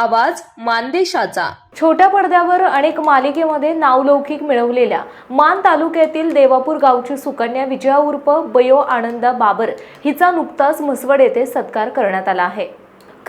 आवाज मानदेशाचा. छोट्या पडद्यावर अनेक मालिकेमध्ये नावलौकिक मिळवलेल्या मान तालुक्यातील देवापूर गावची सुकन्या विजया उर्फ बयो आनंदा बाबर हिचा नुकताच म्हसवड येथे सत्कार करण्यात आला आहे.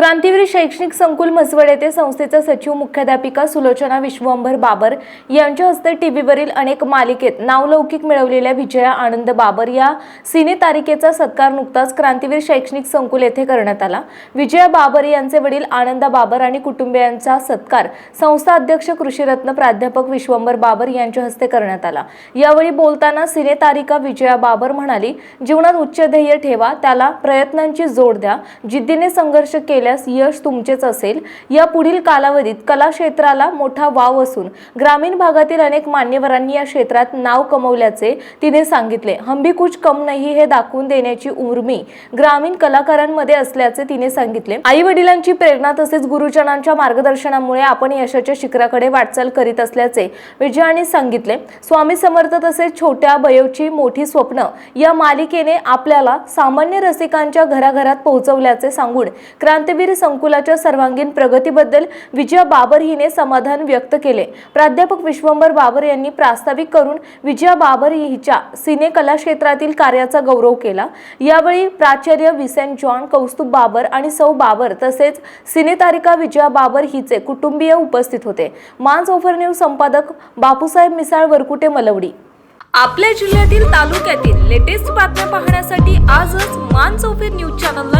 क्रांतीवीर शैक्षणिक संकुल म्हसवड येथे संस्थेच्या सचिव मुख्याध्यापिका सुलोचना विश्वंभर बाबर यांच्या हस्ते टीव्हीवरील अनेक मालिकेत नावलौकिक मिळवलेल्या विजया आनंद बाबर या सिने तारिकेचा सत्कार नुकताच क्रांतीवीर शैक्षणिक संकुल येथे करण्यात आला. विजया बाबर यांचे वडील आनंदा बाबर आणि कुटुंबियांचा सत्कार संस्था अध्यक्ष कृषीरत्न प्राध्यापक विश्वंभर बाबर यांच्या हस्ते करण्यात आला. यावेळी बोलताना सिने तारिका विजया बाबर म्हणाली जीवनात उच्च ध्येय ठेवा त्याला प्रयत्नांची जोड द्या. जिद्दीने संघर्ष केल्यास यश तुमचेच असेल. या पुढील कालावधीत कला क्षेत्राला मोठा वाव असून ग्रामीण भागातील अनेक मान्यवरांनी या क्षेत्रात नाव कमवल्याचे तिने सांगितले. हंबी कुछ कम नाही हे दाखवून देण्याची उर्मी ग्रामीण कलाकारांमध्ये असल्याचे तिने सांगितले. आई वडिलांची प्रेरणा तसेच गुरुजनांच्या मार्गदर्शनामुळे आपण यशाच्या शिखराकडे वाटचाल करीत असल्याचे विजयाने सांगितले. स्वामी समर्थ तसेच छोट्या बयवची मोठी स्वप्न या मालिकेने आपल्याला सामान्य रसिकांच्या घराघरात पोहोचवल्याचे सांगून क्रांती क्रांतीवीर संकुलाच्या सर्वांगीण प्रगतीबद्दल विजया बाबर हिने समाधान व्यक्त केले. प्राध्यापक विश्वंभर बाबर यांनी प्रास्ताविक करून विजया बाबर हिच्या सिने कला क्षेत्रातील कार्याचा गौरव केला. यावेळी प्राचार्य विसेंट जॉन कौस्तुभ बाबर आणि सौ बाबर तसेच सिनेतारिका विजया बाबर हिचे कुटुंबीय उपस्थित होते. मांस ओफर न्यूज संपादक बापूसाहेब मिसाळ वरकुटे मलवडी. आपल्या जिल्ह्यातील तालुक्यातील लेटेस्ट बातम्या पाहण्यासाठी आजच मान चौफेर न्यूज चॅनलला